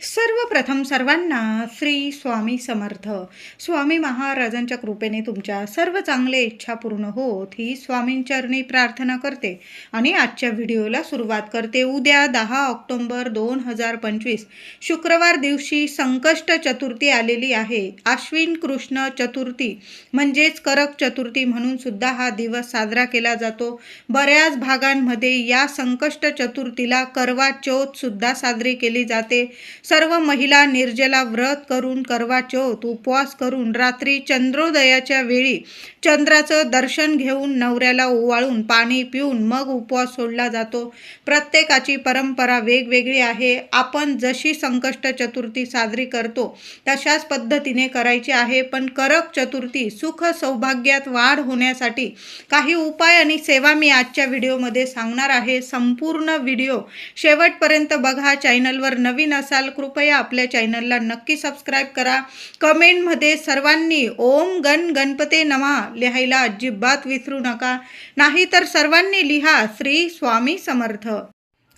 सर्वप्रथम सर्वांना श्री स्वामी समर्थ. स्वामी महाराजांच्या कृपेने तुमच्या सर्व चांगले इच्छा पूर्ण होत ही स्वामींचरणी प्रार्थना करते. आणि आजच्या व्हिडिओला सुरुवात करते. उद्या दहा ऑक्टोंबर दोन हजार पंचवीस. शुक्रवार दिवशी संकष्ट चतुर्थी आलेली आहे. आश्विन कृष्ण चतुर्थी म्हणजेच करक चतुर्थी म्हणून सुद्धा हा दिवस साजरा केला जातो. बऱ्याच भागांमध्ये या संकष्ट चतुर्थीला करवा चौथ सुद्धा साजरी केली जाते. सर्व महिला निर्जला व्रत करून करवा चौथ उपवास करून रात्री चंद्रोदयाच्या वेळी चंद्राचं दर्शन घेऊन नवऱ्याला ओवाळून पाणी पिऊन मग उपवास सोडला जातो. प्रत्येकाची परंपरा वेगवेगळी आहे. आपण जशी संकष्ट चतुर्थी साजरी करतो तशाच पद्धतीने करायची आहे. पण करक चतुर्थी सुख सौभाग्यात वाढ होण्यासाठी काही उपाय आणि सेवा मी आजच्या व्हिडिओमध्ये सांगणार आहे. संपूर्ण व्हिडिओ शेवटपर्यंत बघा. चॅनलवर नवीन असाल कृपया आपल्या चॅनलला नक्की सबस्क्राईब करा. कमेंटमध्ये सर्वांनी ओम गण गणपते नमा लिहायला अजिबात विसरू नका. नाहीतर सर्वांनी लिहा श्री स्वामी समर्थ.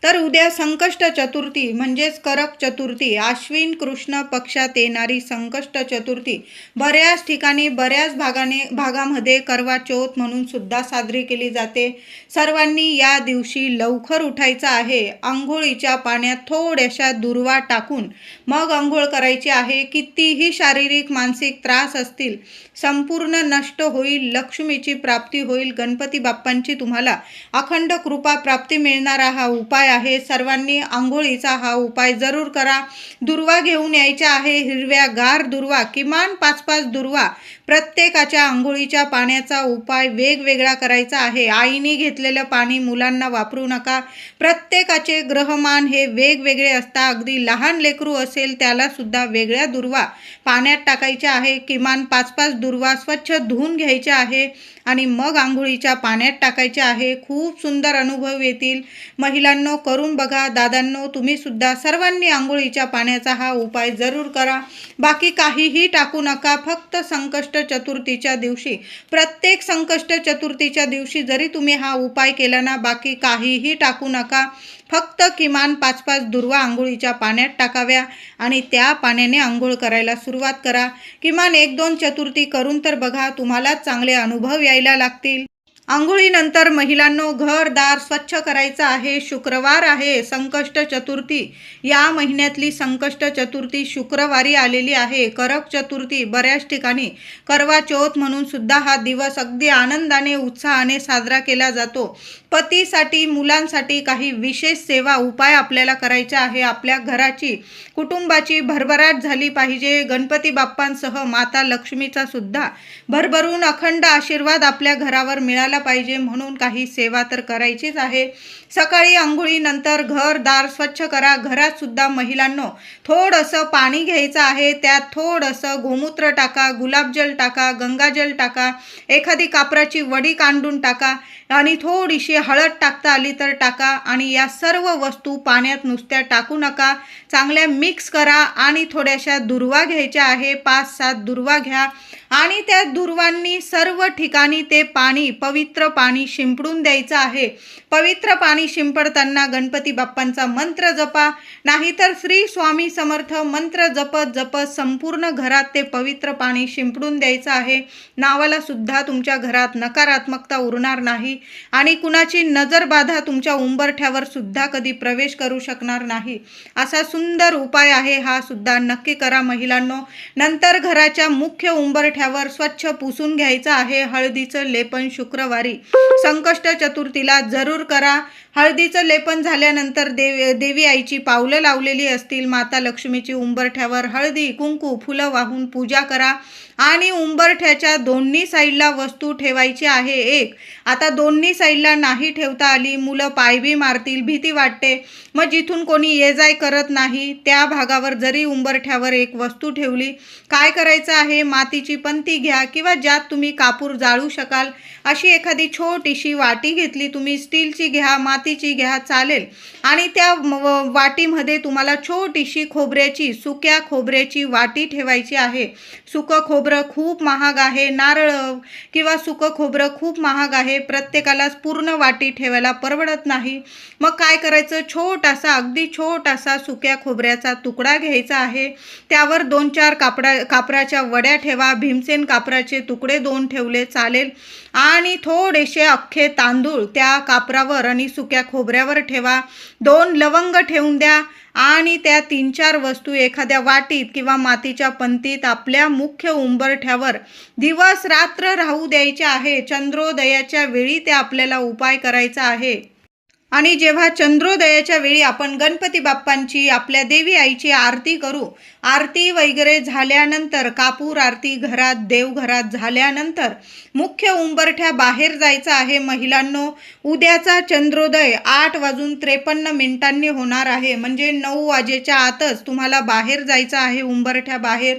तर उद्या संकष्ट चतुर्थी म्हणजेच करक चतुर्थी आश्विन कृष्ण पक्षात येणारी संकष्ट चतुर्थी बऱ्याच ठिकाणी बऱ्याच भागाने भागामध्ये करवा चौथ म्हणून सुद्धा साजरी केली जाते. सर्वांनी या दिवशी लवकर उठायचं आहे. आंघोळीच्या पाण्यात थोड्याशा दुर्वा टाकून मग आंघोळ करायची आहे. कितीही शारीरिक मानसिक त्रास असतील संपूर्ण नष्ट होईल लक्ष्मीची प्राप्ती होईल गणपती बाप्पांची तुम्हाला अखंड कृपा प्राप्ती मिळणारा. हा उपाय आहे. सर्वांनी आंघोळीचा हा उपाय जरूर करा. दुर्वा घेऊन यायच्या आहे. हिरव्या गार दुर्वा किमान पाच पाच दुर्वा प्रत्येकाच्या आंघोळीच्या पाण्याचा उपाय वेगवेगळा करायचा आहे. आईने घेतलेलं पाणी मुलांना वापरू नका. प्रत्येकाचे ग्रहमान हे वेगवेगळे असता. अगदी लहान लेकरू असेल त्यालासुद्धा वेगळ्या दुर्वा पाण्यात टाकायच्या आहे. किमान पाच पाच दुर्वा स्वच्छ धुवून घ्यायच्या आहे आणि मग आंघोळीच्या पाण्यात टाकायचे आहे. खूप सुंदर अनुभव येतील. महिलांनो करून बघा. दादांनो तुम्हीसुद्धा सर्वांनी आंघोळीच्या पाण्याचा हा उपाय जरूर करा. बाकी काहीही टाकू नका. फक्त संकष्ट चतुर्थीच्या दिवशी प्रत्येक संकष्ट चतुर्थीच्या दिवशी जरी तुम्ही हा उपाय केला ना बाकी काहीही टाकू नका. फक्त किमान पाच पाच दुर्वा आंघोळीच्या पाण्यात टाकाव्या आणि त्या पाण्याने आंघोळ करायला सुरुवात करा. किमान एक दोन चतुर्थी करून तर बघा तुम्हाला चांगले अनुभव यायला लागतील. आंघोळीनंतर महिलांनो घर दार स्वच्छ करायचं आहे. शुक्रवार आहे संकष्ट चतुर्थी. या महिन्यातली संकष्ट चतुर्थी शुक्रवारी आलेली आहे. करक चतुर्थी बऱ्याच ठिकाणी करवा चौथ म्हणून सुद्धा हा दिवस अगदी आनंदाने उत्साहाने साजरा केला जातो. पतीसाठी मुलांसाठी काही विशेष सेवा उपाय आपल्याला करायचा आहे. आपल्या घराची कुटुंबाची भरभराट झाली पाहिजे. गणपती बाप्पांसह माता लक्ष्मीचा सुद्धा भरभरून अखंड आशीर्वाद आपल्या घरावर मिळाला पाहिजे म्हणून काही सेवा तर करायचीच आहे. सकाळी आंघोळीनंतर घर दार स्वच्छ करा. घरातसुद्धा महिलांनो थोडंसं पाणी घ्यायचं आहे. त्यात थोडंसं गोमूत्र टाका गुलाबजल टाका गंगाजल टाका एखादी कापराची वडी कांडून टाका आणि थोडीशी हळद टाकता आली तर टाका आणि या सर्व वस्तू पाण्यात नुसत्या टाकू नका. चांगल्या मिक्स करा आणि थोड्याशा दुर्वा घ्यायच्या आहे. पाच सात दुर्वा घ्या. आणि त्या दुर्वांनी सर्व ठिकाणी ते पाणी पवित्र पाणी शिंपडून द्यायचं आहे. पवित्र पाणी शिंपडताना गणपती बाप्पांचा मंत्र जपा नाहीतर श्री स्वामी समर्थ मंत्र जपत जपत संपूर्ण घरात ते पवित्र पाणी शिंपडून द्यायचं आहे. नावाला सुद्धा तुमच्या घरात नकारात्मकता उरणार नाही आणि कुणाची नजरबाधा तुमच्या उंबरठ्यावर सुद्धा कधी प्रवेश करू शकणार नाही. असा सुंदर उपाय आहे हा सुद्धा नक्की करा महिलांनो. नंतर घराच्या मुख्य उंबरठ्या उंबरठ्यावर स्वच्छ पुसून घ्यायचं आहे. हळदीचं लेपन शुक्रवारी. संकष्ट चतुर्थीला जरूर करा. हळदीचं लेपन झाल्यानंतर देव देवी आईची पावलं लावलेली असतील. माता लक्ष्मीची उंबरठ्यावर हळदी कुंकू फुलं वाहून पूजा करा. आणि उंबरठ्याच्या दोन्ही साईडला वस्तू ठेवायची आहे एक. आता दोन्ही साईडला नाही ठेवता आली. मुलं पायबी मारतील भीती वाटते. मग जिथून कोणी ये जाय करत नाही त्या भागावर जरी उंबरठ्यावर एक वस्तू ठेवली काय करायचं आहे? मातीची पंती घ्या किंवा ज्यात तुम्ही कापूर जाळू शकाल. अशी एखादी छोटीशी वाटी घेतली तुम्ही स्टीलची घ्या. माती मातीची घ्या चालेल. आणि त्या वाटीमध्ये तुम्हाला छोटीशी खोबऱ्याची सुक्या खोबऱ्याची वाटी ठेवायची आहे. सुकं खोबरं खूप महाग आहे नारळ किंवा सुकं खोबरं खूप महाग आहे. प्रत्येकालाच पूर्ण वाटी ठेवायला परवडत नाही. मग काय करायचं? छोटासा अगदी छोटासा सुक्या खोबऱ्याचा तुकडा घ्यायचा आहे. त्यावर दोन चार कापडा कापराच्या वड्या ठेवा. भीमसेन कापराचे तुकडे दोन ठेवले चालेल. आणि थोडेसे अख्खे तांदूळ त्या कापरावर आणि सुक्या खोबऱ्यावर ठेवा. दोन लवंग ठेवून द्या आणि त्या तीन चार वस्तू एखाद्या वाटीत किंवा मातीच्या पंतीत आपल्या मुख्य उंबरठ्यावर. दिवस रात्र राहू द्यायचे आहे. चंद्रोदयाच्या वेळी ते आपल्याला उपाय करायचा आहे. आणि जेव्हा चंद्रोदयाच्या वेळी आपण गणपती बाप्पांची आपल्या देवी आईची आरती करू आरती वगैरे झाल्यानंतर कापूर आरती घरात देवघरात झाल्यानंतर मुख्य उंबरठ्या बाहेर जायचं आहे. महिलांनो उद्याचा चंद्रोदय आठ वाजून त्रेपन्न मिनिटांनी होणार आहे. म्हणजे नऊ वाजेच्या आतच तुम्हाला बाहेर जायचं आहे उंबरठ्या बाहेर.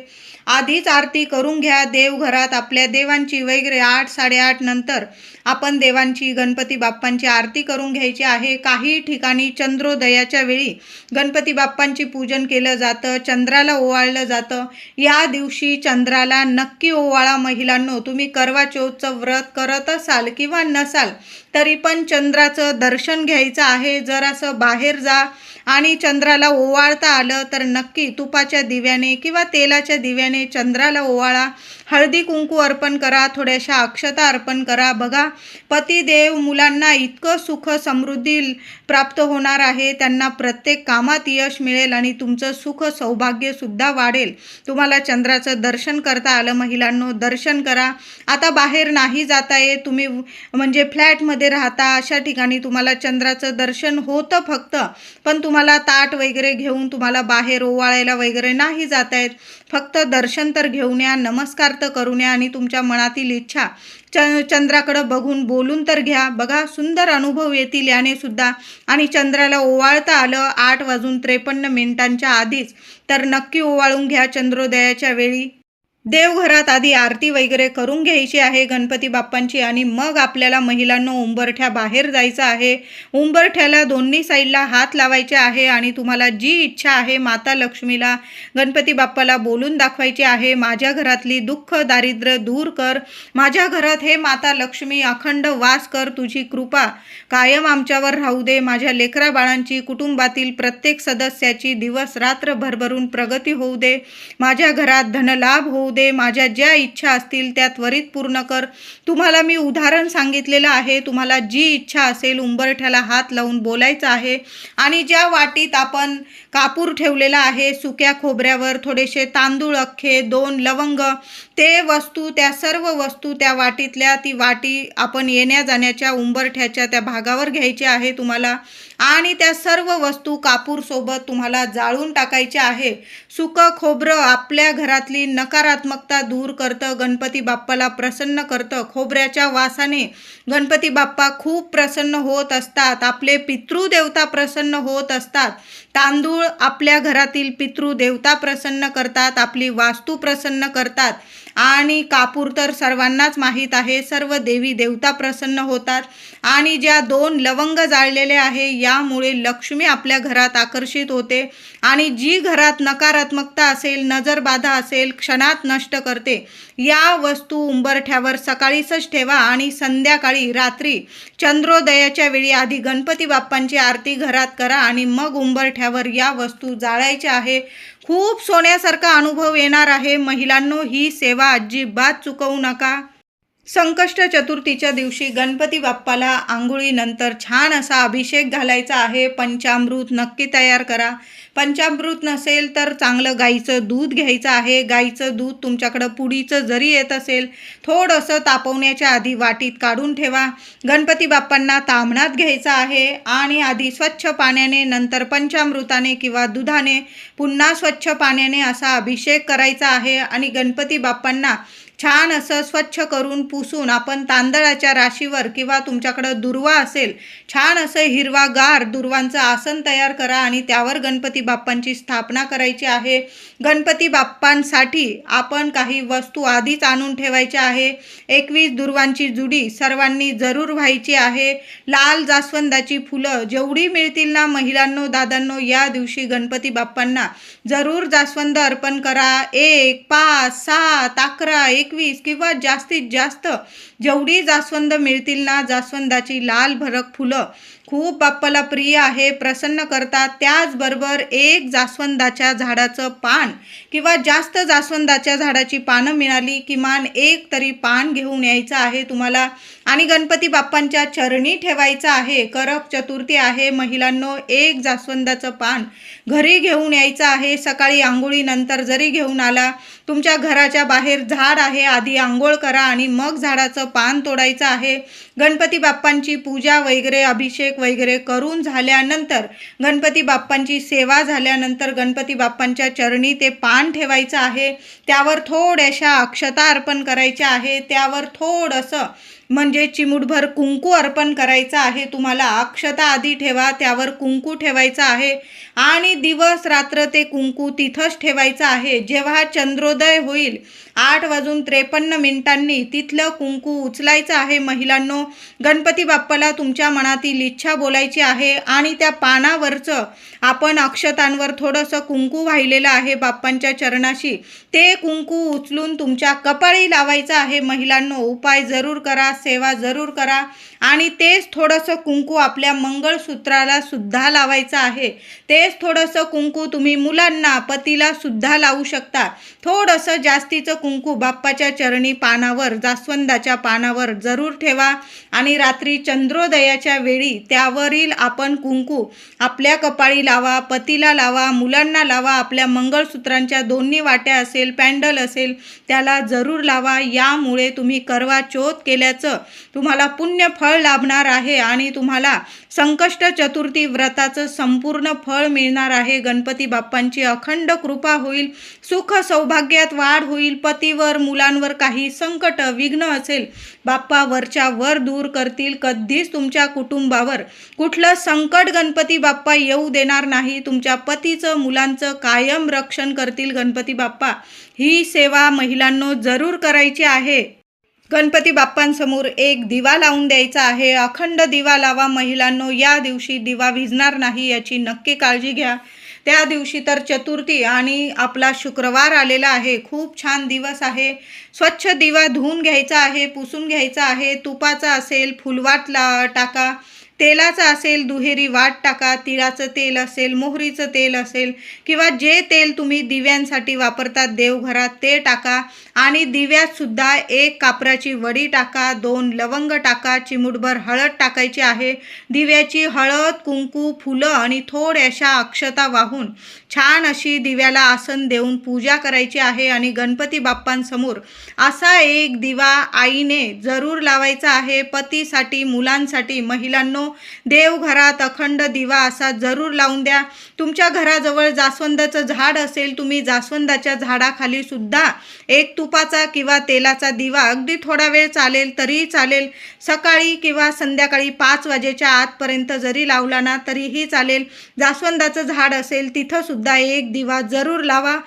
आधीच आरती करून घ्या. देवघरात आपल्या देवांची वगैरे आठ साडेआठ नंतर आपण देवांची गणपती बाप्पांची आरती करून घ्यायची आहे. आहे. काही ठिकाणी चंद्रोदयाच्या वेळी गणपती बाप्पांची पूजन केलं जातं चंद्राला ओवाळलं जातं. या दिवशी चंद्राला नक्की ओवाळा महिलांनो. तुम्ही करवा चौथचं व्रत करत असाल किंवा नसाल तरी पण चंद्राचं दर्शन घ्यायचं आहे. जरासं बाहेर जा आणि चंद्राला ओवाळता आलं तर नक्की तुपाच्या दिव्याने किंवा तेलाच्या दिव्याने चंद्राला ओवाळा. हळदी कुंकू अर्पण करा थोड्याशा अक्षता अर्पण करा. बघा पतिदेव मुलांना इतकं सुख समृद्धी प्राप्त होणार आहे. त्यांना प्रत्येक कामात यश मिळेल आणि तुमचं सुख सौभाग्यसुद्धा वाढेल. तुम्हाला चंद्राचं दर्शन करता आलं महिलांनो दर्शन करा. आता बाहेर नाही जाता येत. तुम्ही म्हणजे फ्लॅटमध्ये राहता अशा ठिकाणी तुम्हाला चंद्राचं दर्शन होतं फक्त. पण तुम्हाला ताट वगैरे घेऊन तुम्हाला बाहेर ओवाळायला वगैरे नाही जाता येत. फक्त दर्शन तर घेऊन या नमस्कार तर करून या आणि तुमच्या मनातील इच्छा च चंद्राकडं बघून बोलून तर घ्या. बघा सुंदर अनुभव येतील याने सुद्धा. आणि चंद्राला ओवाळता आलं आठ वाजून त्रेपन्न मिनिटांच्या आधीच. तर नक्की ओवाळून घ्या चंद्रोदयाच्या वेळी. देवघरात आधी आरती वगैरे करून घ्यायची आहे गणपती बाप्पांची आणि मग आपल्याला महिलांना उंबरठ्या बाहेर जायचं आहे. उंबरठ्याला दोन्ही साईडला हात लावायचे आहे आणि तुम्हाला जी इच्छा आहे माता लक्ष्मीला गणपती बाप्पाला बोलून दाखवायची आहे. माझ्या घरातली दुःख दारिद्र्य दूर कर. माझ्या घरात हे माता लक्ष्मी अखंड वास कर. तुझी कृपा कायम आमच्यावर राहू दे. माझ्या लेकरा बाळांची कुटुंबातील प्रत्येक सदस्याची दिवस रात्र भरभरून प्रगती होऊ दे. माझ्या घरात धनलाभ होऊ दे. माझ्या ज्या इच्छा असतील त्या त्वरित पूर्ण कर. तुम्हाला मी उदाहरण सांगितलेलं आहे. तुम्हाला जी इच्छा असेल उंबरठ्याला हात लावून बोलायचं आहे. आणि ज्या वाटीत आपण कापूर ठेवलेला आहे. सुक्या खोबऱ्यावर थोडेसे तांदूळ अख्खे दोन लवंग. ते वस्तू त्या सर्व वस्तू त्या वाटीतल्या ती वाटी आपण येण्या जाण्याच्या उंबरठ्याच्या त्या भागावर घ्यायची आहे तुम्हाला. आणि त्या सर्व वस्तू कापूरसोबत तुम्हाला जाळून टाकायच्या आहे. सुकं खोबरं आपल्या घरातली नकारात्मकता दूर करतं गणपती बाप्पाला प्रसन्न करतं. खोबऱ्याच्या वासाने गणपती बाप्पा खूप प्रसन्न होत असतात. आपले पितृदेवता प्रसन्न होत असतात. तांदूळ आपल्या घरातील पितृदेवता प्रसन्न करतात आपली वास्तू प्रसन्न करतात. आणि कापूर तर सर्वांनाच माहीत आहे. सर्व देवी देवता प्रसन्न होतात. आणि ज्या दोन लवंग जाळलेले आहे यामुळे लक्ष्मी आपल्या घरात आकर्षित होते. आणि जी घरात नकारात्मकता असेल नजरबाधा असेल क्षणात नष्ट करते. या वस्तू उंबरठ्यावर सकाळीच ठेवा आणि संध्याकाळी रात्री चंद्रोदयाच्या वेळी आधी गणपती बाप्पांची आरती घरात करा आणि मग उंबरठ्यावर या वस्तू जाळायच्या आहे. खूप सोन्यासारखा अनुभव येणार आहे. महिलांनो ही सेवा अजिबात चुकवू नका. संकष्ट चतुर्थीच्या दिवशी गणपती बाप्पाला आंघोळीनंतर छान असा अभिषेक घालायचा आहे. पंचामृत नक्की तयार करा. पंचामृत नसेल तर चांगलं गाईचं दूध घ्यायचं आहे. गाईचं दूध तुमच्याकडं पुडीचं जरी येत असेल थोडंसं तापवण्याच्या आधी वाटीत काढून ठेवा. गणपती बाप्पांना तामणात घ्यायचं आहे आणि आधी स्वच्छ पाण्याने नंतर पंचामृताने किंवा दुधाने पुन्हा स्वच्छ पाण्याने असा अभिषेक करायचा आहे आणि गणपती बाप्पांना छान असं स्वच्छ करून पुसून आपण तांदळाच्या राशीवर किंवा तुमच्याकडं दुर्वा असेल छान असं हिरवागार दुर्वांचं आसन तयार करा आणि त्यावर गणपती बाप्पांची स्थापना करायची आहे. गणपती बाप्पांसाठी आपण काही वस्तू आधीच आणून ठेवायच्या आहे. एकवीस दुर्वांची जुडी सर्वांनी जरूर व्हायची आहे. लाल जास्वंदाची फुलं जेवढी मिळतील ना महिलांनो दादांनो या दिवशी गणपती बाप्पांना जरूर जास्वंद अर्पण करा. एक पाच सात अकरा एकवीस किंवा जास्तीत जास्त जेवढी जास्वंद मिळतील ना जास्वंदाची लाल भरक फुलं. खूप बाप्पाला प्रिय आहे प्रसन्न करतात. त्याचबरोबर एक जास्वंदाच्या झाडाचं पान किंवा जास्त जास्वंदाच्या झाडाची पानं मिळाली किमान एक तरी पान घेऊन यायचं आहे तुम्हाला. आणि गणपती बाप्पांच्या चरणी ठेवायचं आहे. करप चतुर्थी आहे. महिलांनो एक जास्वंदाचं पान घरी घेऊन यायचं आहे. सकाळी आंघोळीनंतर जरी घेऊन आला तुमच्या घराच्या बाहेर झाड आहे आधी आंघोळ करा आणि मग झाडाचं पान तोडायचं आहे. गणपती बाप्पांची पूजा वगैरे अभिषेक वगैरे करून झाल्यानंतर गणपती बाप्पांची सेवा झाल्यानंतर गणपती बाप्पांच्या चरणी ते पान ठेवायचं आहे. त्यावर थोड्याशा अक्षता अर्पण करायच्या आहे. त्यावर थोडंसं म्हणजे चिमूटभर कुंकू अर्पण करायचं आहे. तुम्हाला अक्षता आधी ठेवा त्यावर कुंकू ठेवायचं आहे. आणि दिवस रात्र ते कुंकू तिथंच ठेवायचं आहे. जेव्हा चंद्रोदय होईल आठ वाजून त्रेपन्न मिनिटांनी तिथलं कुंकू उचलायचं आहे. महिलांनो गणपती बाप्पाला तुमच्या मनातील इच्छा बोलायची आहे आणि त्या पानावरचं आपण अक्षतांवर थोडंसं कुंकू वाहिलेलं आहे बाप्पांच्या चरणाशी. ते कुंकू उचलून तुमच्या कपाळी लावायचं आहे. महिलांनो उपाय जरूर करा. सेवा जरूर करा. आणि तेच थोडंसं कुंकू आपल्या मंगळसूत्राला सुद्धा लावायचं आहे. तेच थोडंसं कुंकू तुम्ही मुलांना पतीला सुद्धा लावू शकता. थोडंसं जास्तीचं कुंकू बाप्पाच्या चरणी पानावर जास्वंदाच्या पानावर जरूर ठेवा. आणि रात्री चंद्रोदयाच्या वेळी त्यावरील आपण कुंकू आपल्या कपाळी लावा पतीला लावा मुलांना लावा. आपल्या मंगळसूत्रांच्या दोन्ही वाट्या असेल पॅन्डल असेल त्याला जरूर लावा. यामुळे तुम्ही करवा चोथ केल्याचं तुम्हाला पुण्य फळ लाभणार आहे आणि तुम्हाला संकष्ट चतुर्थी व्रताचं संपूर्ण फळ मिळणार आहे. गणपती बाप्पांची अखंड कृपा होईल सुख सौभाग्यात वाढ होईल पतीवर मुलांवर काही संकट विघ्न असेल बाप्पा वरच्या वर दूर करतील. कधीच तुमच्या कुटुंबावर कुठलं संकट गणपती बाप्पा येऊ देणार नाही. तुमच्या पतीचं मुलांचं कायम रक्षण करतील गणपती बाप्पा. ही सेवा महिलांनो जरूर करायची आहे. गणपती बाप्पांसमोर एक दिवा लावून द्यायचा आहे. अखंड दिवा लावा महिलांनो या दिवशी दिवा भिजणार नाही याची नक्की काळजी घ्या. त्या दिवशी तर चतुर्थी आणि आपला शुक्रवार आलेला आहे. खूप छान दिवस आहे. स्वच्छ दिवा धुवून घ्यायचा आहे पुसून घ्यायचा आहे. तुपाचा असेल फुलवाट ला टाका. तेलाचं असेल दुहेरी वाट टाका तिळाचं तेल असेल मोहरीचं तेल असेल किंवा जे तेल तुम्ही दिव्यांसाठी वापरतात देवघरात ते टाका. आणि दिव्यातसुद्धा एक कापराची वडी टाका दोन लवंग टाका चिमुटभर हळद टाकायची आहे. दिव्याची हळद कुंकू फुलं आणि थोड्याशा अक्षता वाहून छान अशी दिव्याला आसन देऊन पूजा करायची आहे आणि गणपती बाप्पांसमोर असा एक दिवा आईने जरूर लावायचा आहे. पतीसाठी मुलांसाठी महिलांनो देवघरात अखंड दिवा असा जरूर लावून द्या. तुमच्या घराजवळ जास्वंदाचं झाड असेल तुम्ही जास्वंदाच्या झाडाखाली सुद्धा एक तुपाचा किंवा तेलाचा दिवा अगदी थोडा वेळ चालेल तरीही चालेल. सकाळी किंवा संध्याकाळी पाच वाजेच्या आतपर्यंत जरी लावला ना तरीही चालेल. जास्वंदाचं झाड असेल तिथं सुद्धा सुद्धा एक दिवा जरूर लावा.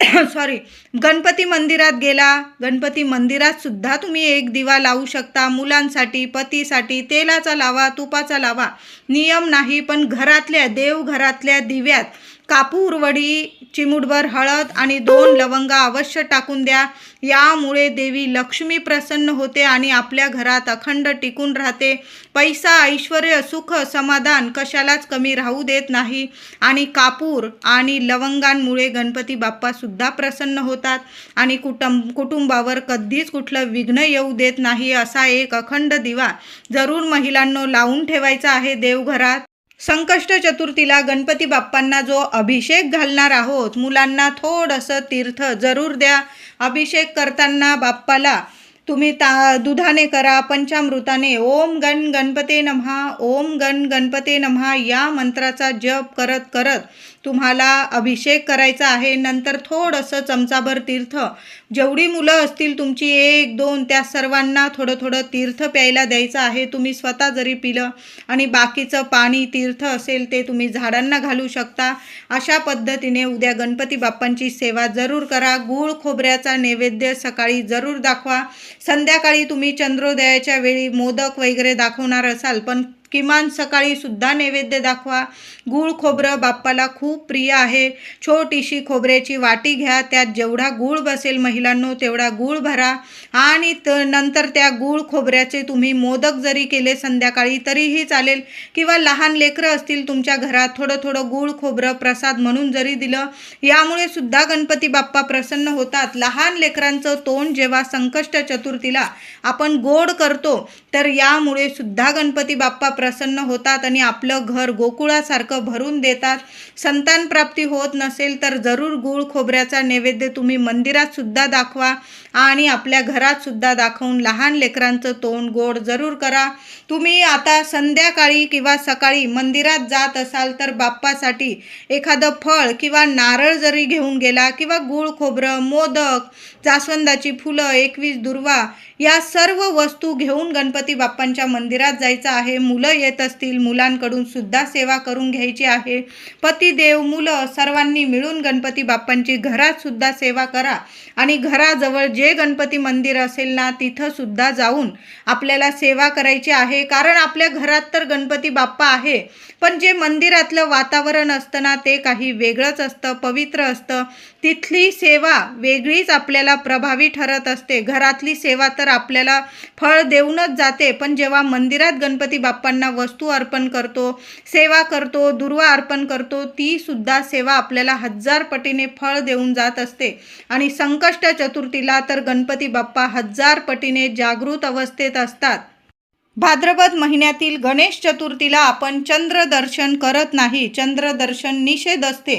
सॉरी गणपती मंदिरात गेला. गणपती मंदिरात सुद्धा तुम्ही एक दिवा लावू शकता. मुलांसाठी पतीसाठी तेलाचा लावा तुपाचा लावा. नियम नाही पण घरातल्या देवघरातल्या दिव्यात कापूर वडी चिमुटभर हळद आणि दोन लवंगा अवश्य टाकून द्या. यामुळे देवी लक्ष्मी प्रसन्न होते आणि आपल्या घरात अखंड टिकून राहते. पैसा ऐश्वर सुख समाधान कशालाच कमी राहू देत नाही. आणि कापूर आणि लवंगांमुळे गणपती बाप्पासुद्धा प्रसन्न होतात. आणि कुटुंब कुटुंबावर कधीच कुठलं विघ्न येऊ देत नाही असा एक अखंड दिवा जरूर महिलांनो लावून ठेवायचा आहे देवघरात. संकष्ट चतुर्थीला गणपती बाप्पांना जो अभिषेक घालणार आहोत मुलांना थोडंसं तीर्थ जरूर द्या. अभिषेक करताना बाप्पाला तुम्ही ता दुधाने करा पंचामृताने ओम गण गणपते नमहा ओम गण गणपते नमहा या मंत्राचा जप करत करत तुम्हाला अभिषेक करायचा आहे. नंतर थोडंसं चमचाभर तीर्थ जेवढी मुलं असतील तुमची एक दोन त्या सर्वांना थोडं थोडं तीर्थ प्यायला द्यायचं आहे. तुम्ही स्वतः जरी पिलं आणि बाकीचं पाणी तीर्थ असेल ते तुम्ही झाडांना घालू शकता. अशा पद्धतीने उद्या गणपती बाप्पांची सेवा जरूर करा. गूळ खोबऱ्याचा नैवेद्य सकाळी जरूर दाखवा. संध्याकाळी तुम्ही चंद्रोदयाच्या वेळी मोदक वगैरे दाखवणार असाल पण किमान सकाळी सुद्धा नैवेद्य दाखवा. गूळ खोबरं बाप्पाला खूप प्रिय आहे. छोटीशी खोबऱ्याची वाटी घ्या. त्यात जेवढा गूळ बसेल महिलांनो तेवढा गूळ भरा. आणि त नंतर त्या गूळ खोबऱ्याचे तुम्ही मोदक जरी केले संध्याकाळी तरीही चालेल. किंवा लहान लेकरं असतील तुमच्या घरात थोडं थोडं गूळ खोबरं प्रसाद म्हणून जरी दिलं यामुळे सुद्धा गणपती बाप्पा प्रसन्न होतात. लहान लेकरांचं तोंड जेव्हा संकष्ट चतुर्थीला आपण गोड करतो तर यामुळे सुद्धा गणपती बाप्पा प्रसन्न होतात आणि आपलं घर गोकुळासारखं भरून देतात. संतान प्राप्ती होत नसेल तर जरूर गूळ खोबऱ्याचा नैवेद्य तुम्ही मंदिरात सुद्धा दाखवा. आणि आपल्या घरातसुद्धा दाखवून लहान लेकरांचं तोंड गोड जरूर करा. तुम्ही आता संध्याकाळी किंवा सकाळी मंदिरात जात असाल तर बाप्पासाठी एखादं फळ किंवा नारळ जरी घेऊन गेला किंवा गूळ खोबरं मोदक जास्वंदाची फुलं एकवीस दुर्वा या सर्व वस्तू घेऊन गणपती बाप्पांच्या मंदिरात जायचं आहे. मुलं येत असतील मुलांकडून सुद्धा सेवा करून घ्यायची आहे. पतिदेव मुलं सर्वांनी मिळून गणपती बाप्पांची घरातसुद्धा सेवा करा आणि घराजवळ जे गणपती मंदिर असेल ना तिथं सुद्धा जाऊन आपल्याला सेवा करायची आहे. कारण आपल्या घरात तर गणपती बाप्पा आहे. पण जे मंदिरातलं वातावरण असतं ना ते काही वेगळंच असतं पवित्र असतं. तिथली सेवा वेगळीच आपल्याला प्रभावी ठरत असते. घरातली सेवा तर आपल्याला फळ देऊनच जाते पण जेव्हा मंदिरात गणपती बाप्पांना वस्तू अर्पण करतो सेवा करतो दुर्वा अर्पण करतो ती सुद्धा सेवा आपल्याला हजार पटीने फळ देऊन जात असते. आणि संकष्ट चतुर्थीला तर गणपती बाप्पा हजार पटीने जागृत अवस्थेत असतात. भाद्रपद महिन्यातील गणेश चतुर्थीला आपण चंद्रदर्शन करत नाही. चंद्रदर्शन निषेध असते.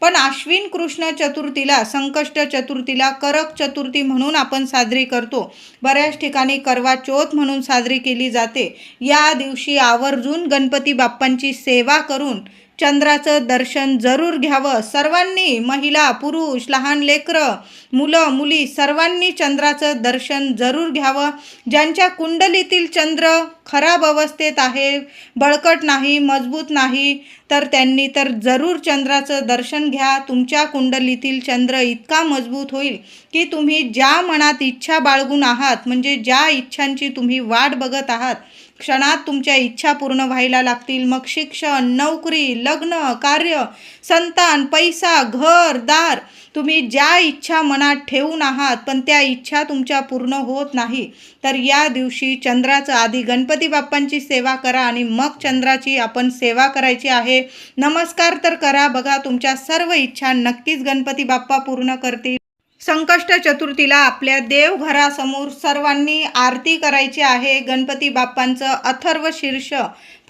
पण आश्विन कृष्ण चतुर्थीला संकष्ट चतुर्थीला करक चतुर्थी म्हणून आपण साजरी करतो. बऱ्याच ठिकाणी करवा चौथ म्हणून साजरी केली जाते. या दिवशी आवर्जून गणपती बाप्पांची सेवा करून चंद्राचं दर्शन जरूर घ्यावं. सर्वांनी महिला पुरुष लहान लेकरं मुलं मुली सर्वांनी चंद्राचं दर्शन जरूर घ्यावं. ज्यांच्या कुंडलीतील चंद्र खराब अवस्थेत आहे बळकट नाही मजबूत नाही तर त्यांनी तर जरूर चंद्राचं दर्शन घ्या. तुमच्या कुंडलीतील चंद्र इतका मजबूत होईल की तुम्ही ज्या मनात इच्छा बाळगून आहात म्हणजे ज्या इच्छांची तुम्ही वाट बघत आहात क्षणात तुमच्या इच्छा पूर्ण व्हायला लागतील. मग शिक्षण नोकरी लग्न कार्य संतान पैसा घर दार तुम्ही ज्या इच्छा मनात ठेवून आहात पण त्या इच्छा तुमच्या पूर्ण होत नाही. तर या दिवशी चंद्राचं आधी गणपती बाप्पांची सेवा करा आणि मग चंद्राची आपण सेवा करायची आहे. नमस्कार तर करा. बघा तुमच्या सर्व इच्छा नक्कीच गणपती बाप्पा पूर्ण करतील. संकष्ट चतुर्थीला आपल्या देवघरासमोर सर्वांनी आरती करायची आहे. गणपती बाप्पांचं अथर्व शीर्ष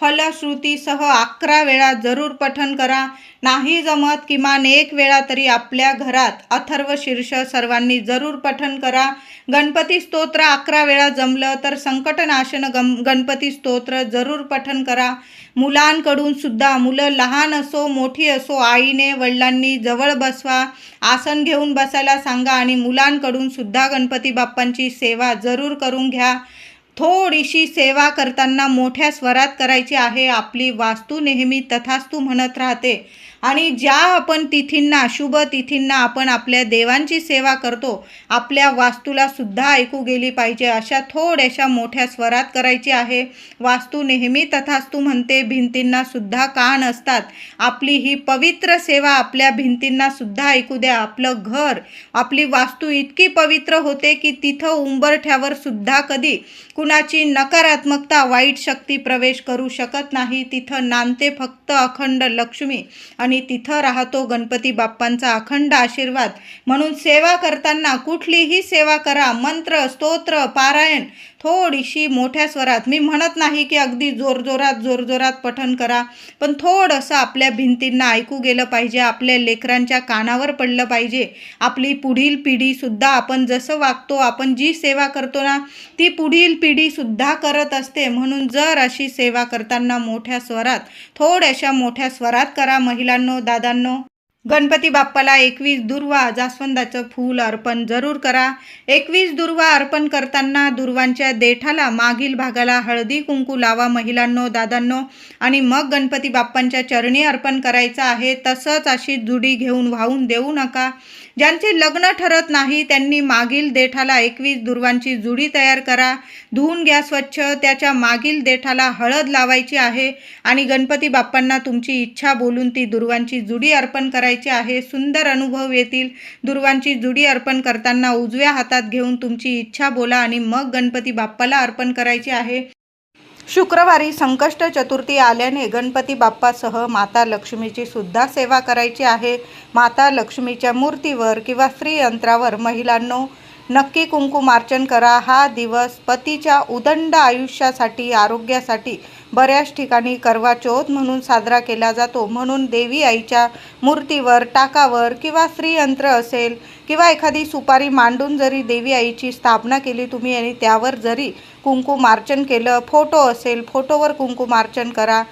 फलश्रुतीसह अकरा वेळा जरूर पठन करा. नाही जमत किमान एक वेळा तरी आपल्या घरात अथर्व शीर्ष सर्वांनी जरूर पठन करा. गणपती स्तोत्र अकरा वेळा जमलं तर संकटनाशन गम गणपती स्तोत्र जरूर पठन करा. मुलांकडून सुद्धा मुलं लहान असो मोठी असो आईने वडिलांनी जवळ बसवा. आसन घेऊन बसायला सांगा आणि मुलांकडून सुद्धा गणपती बाप्पांची सेवा जरूर करून घ्या. थोडीशी सेवा करताना मोठ्या स्वरात करायची आहे आपली वास्तू नेहमी तथास्तू म्हणत राहते. आणि ज्या आपण तिथींना शुभ तिथींना आपण आपल्या देवांची सेवा करतो आपल्या वास्तूला सुद्धा ऐकू गेली पाहिजे. अशा थोड्याशा मोठ्या स्वरात करायची आहे. वास्तू नेहमी तथास्तू म्हणते भिंतींना सुद्धा कान असतात. आपली ही पवित्र सेवा आपल्या भिंतींना सुद्धा ऐकू द्या. आपलं घर आपली वास्तू इतकी पवित्र होते की तिथं उंबरठ्यावर सुद्धा कधी कुणाची नकारात्मकता वाईट शक्ती प्रवेश करू शकत नाही. तिथं नांदते फक्त अखंड लक्ष्मी. आणि तिथं राहतो गणपती बाप्पांचा अखंड आशीर्वाद. म्हणून सेवा करताना कुठलीही सेवा करा. मंत्र स्तोत्र पारायण थोडीशी मोठ्या स्वरात मी म्हणत नाही की अगदी जोरजोरात जोरजोरात पठण करा पण थोडंसं आपल्या भिंतींना ऐकू गेलं पाहिजे आपल्या लेकरांच्या कानावर पडलं पाहिजे. आपली पुढील पिढीसुद्धा आपण जसं वागतो आपण जी सेवा करतो ना ती पुढील पिढीसुद्धा करत असते. म्हणून जर अशी सेवा करताना मोठ्या स्वरात थोड्याशा मोठ्या स्वरात करा महिलांनो दादांनो. गणपती बाप्पाला एकवीस दुर्वा जास्वंदाचं फूल अर्पण जरूर करा. एकवीस दुर्वा अर्पण करताना दुर्वांच्या देठाला मागील भागाला हळदी कुंकू लावा महिलांनो दादांनो. आणि मग गणपती बाप्पांच्या चरणी अर्पण करायचं आहे तसंच अशी जुडी घेऊन वाहून देऊ नका. ज्यांचे लग्न ठरत नाही त्यांनी मागील देठाला एकवीस दुर्वांची जुडी तयार करा. धुवून घ्या स्वच्छ. त्याच्या मागील देठाला हळद लावायची आहे आणि गणपती बाप्पांना तुमची इच्छा बोलून ती दुर्वांची जुडी अर्पण करायची आहे. सुंदर अनुभव येतील. दुर्वांची जुडी अर्पण करताना उजव्या हातात घेऊन तुमची इच्छा बोला आणि मग गणपती बाप्पाला अर्पण करायची आहे. शुक्रवारी संकष्ट चतुर्थी आल्याने गणपती बाप्पासह माता लक्ष्मीची सुद्धा सेवा करायची आहे. माता लक्ष्मीच्या मूर्तीवर किंवा स्त्रीयंत्रावर महिलांनो नक्की कुंकुमार्चन करा. हा दिवस पतीच्या उदंड आयुष्यासाठी आरोग्यासाठी बऱ्याच ठिकाणी करवा चौथ म्हणून साजरा केला जातो. म्हणून देवी आईच्या मूर्तीवर टाकावर किंवा श्रीयंत्र असेल किंवा एखादी सुपारी मांडून जरी देवी आईची स्थापना केली तुम्ही आणि त्यावर जरी कुंकुमार्चन केलं फोटो असेल फोटोवर कुंकुमार्चन करा.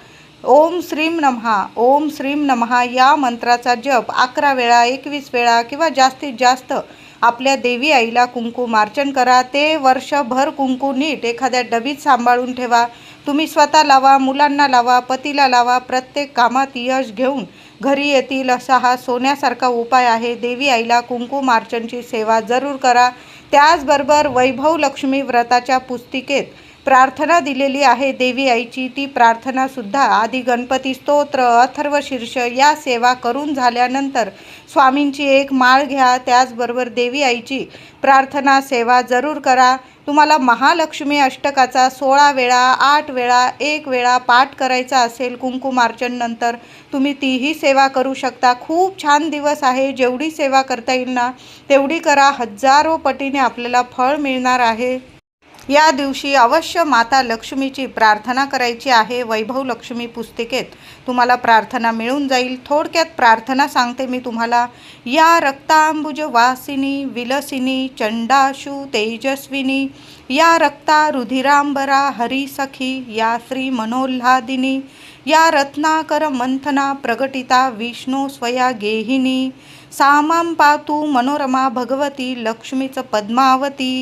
ओम श्रीम नमहा ओम श्रीम नमहा या मंत्राचा जप अकरा वेळा एकवीस वेळा किंवा जास्तीत जास्त आपल्या देवी आईला कुंकुमार्चन करा. ते वर्षभर कुंकू नीट एखाद्या डबीत सांभाळून ठेवा. तुम्ही स्वतः लावा मुलांना लावा पतीला लावा प्रत्येक कामात यश घेऊन घरी येतील असा हा सोन्यासारखा उपाय आहे. देवी आईला कुंकुमार्चनची सेवा जरूर करा. त्याचबरोबर वैभव लक्ष्मी व्रताच्या पुस्तिकेत प्रार्थना दिलेली आहे देवी आईची. ती प्रार्थनासुद्धा आधी गणपती स्तोत्र अथर्व शीर्ष या सेवा करून झाल्यानंतर स्वामींची एक माळ घ्या. त्याचबरोबर देवी आईची प्रार्थना सेवा जरूर करा. तुम्हाला महालक्ष्मी अष्टकाचा सोळा वेळा आठ वेळा एक वेळा पाठ करायचा असेल कुंकुमार्चन नंतर तुम्ही तीही सेवा करू शकता. खूप छान दिवस आहे. जेवढी सेवा करता येईल ना तेवढी करा. हजारो पटीने आपल्याला फळ मिळणार आहे. या दिवशी अवश्य माता लक्ष्मीची प्रार्थना करायची आहे. वैभव लक्ष्मी पुस्तिकेत तुम्हाला प्रार्थना मिळून जाईल. थोडक्यात प्रार्थना सांगते मी तुम्हाला. या रक्तांबुज वासिनी विलसिनी चंडाशु तेजस्विनी या रक्ता रुधिरांबरा हरिसखी या श्री मनोल्हादिनी या रत्नाकर मंथना प्रगटिता विष्णू स्वया गेहिनी सामां पातु मनोरमा भगवती लक्ष्मीच पद्मावती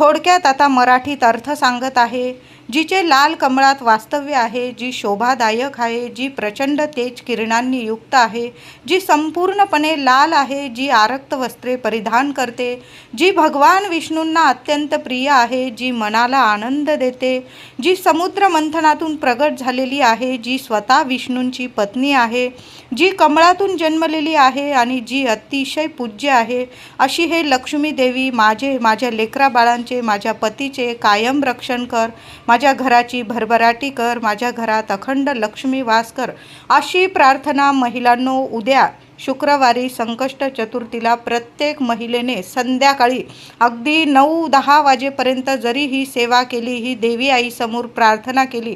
थोडक्यात आता मराठीत अर्थ सांगत आहे. जिचे लाल कमळात वास्तव्य आहे जी शोभादायक आहे जी प्रचंड तेज किरणांनी युक्त आहे जी संपूर्णपणे लाल आहे जी आरक्त वस्त्रे परिधान करते जी भगवान विष्णूंना अत्यंत प्रिय आहे जी मनाला आनंद देते जी समुद्र मंथनातून प्रगट झालेली आहे जी स्वतः विष्णूंची पत्नी आहे जी कमळातून जन्मलेली आहे आणि जी अतिशय पूज्य आहे अशी हे लक्ष्मी देवी माझे माझ्या लेकरा बाळांचे माझ्या पतीचे कायम रक्षण कर माझ्या घराची भरभराटी कर माझ्या घरात अखंड लक्ष्मी वास कर अशी प्रार्थना महिलांनो उद्या शुक्रवारी संकष्ट चतुर्थीला प्रत्येक महिलेने संध्याकाळी अगदी नऊ दहा वाजेपर्यंत जरी ही सेवा केली ही देवी आईसमोर प्रार्थना केली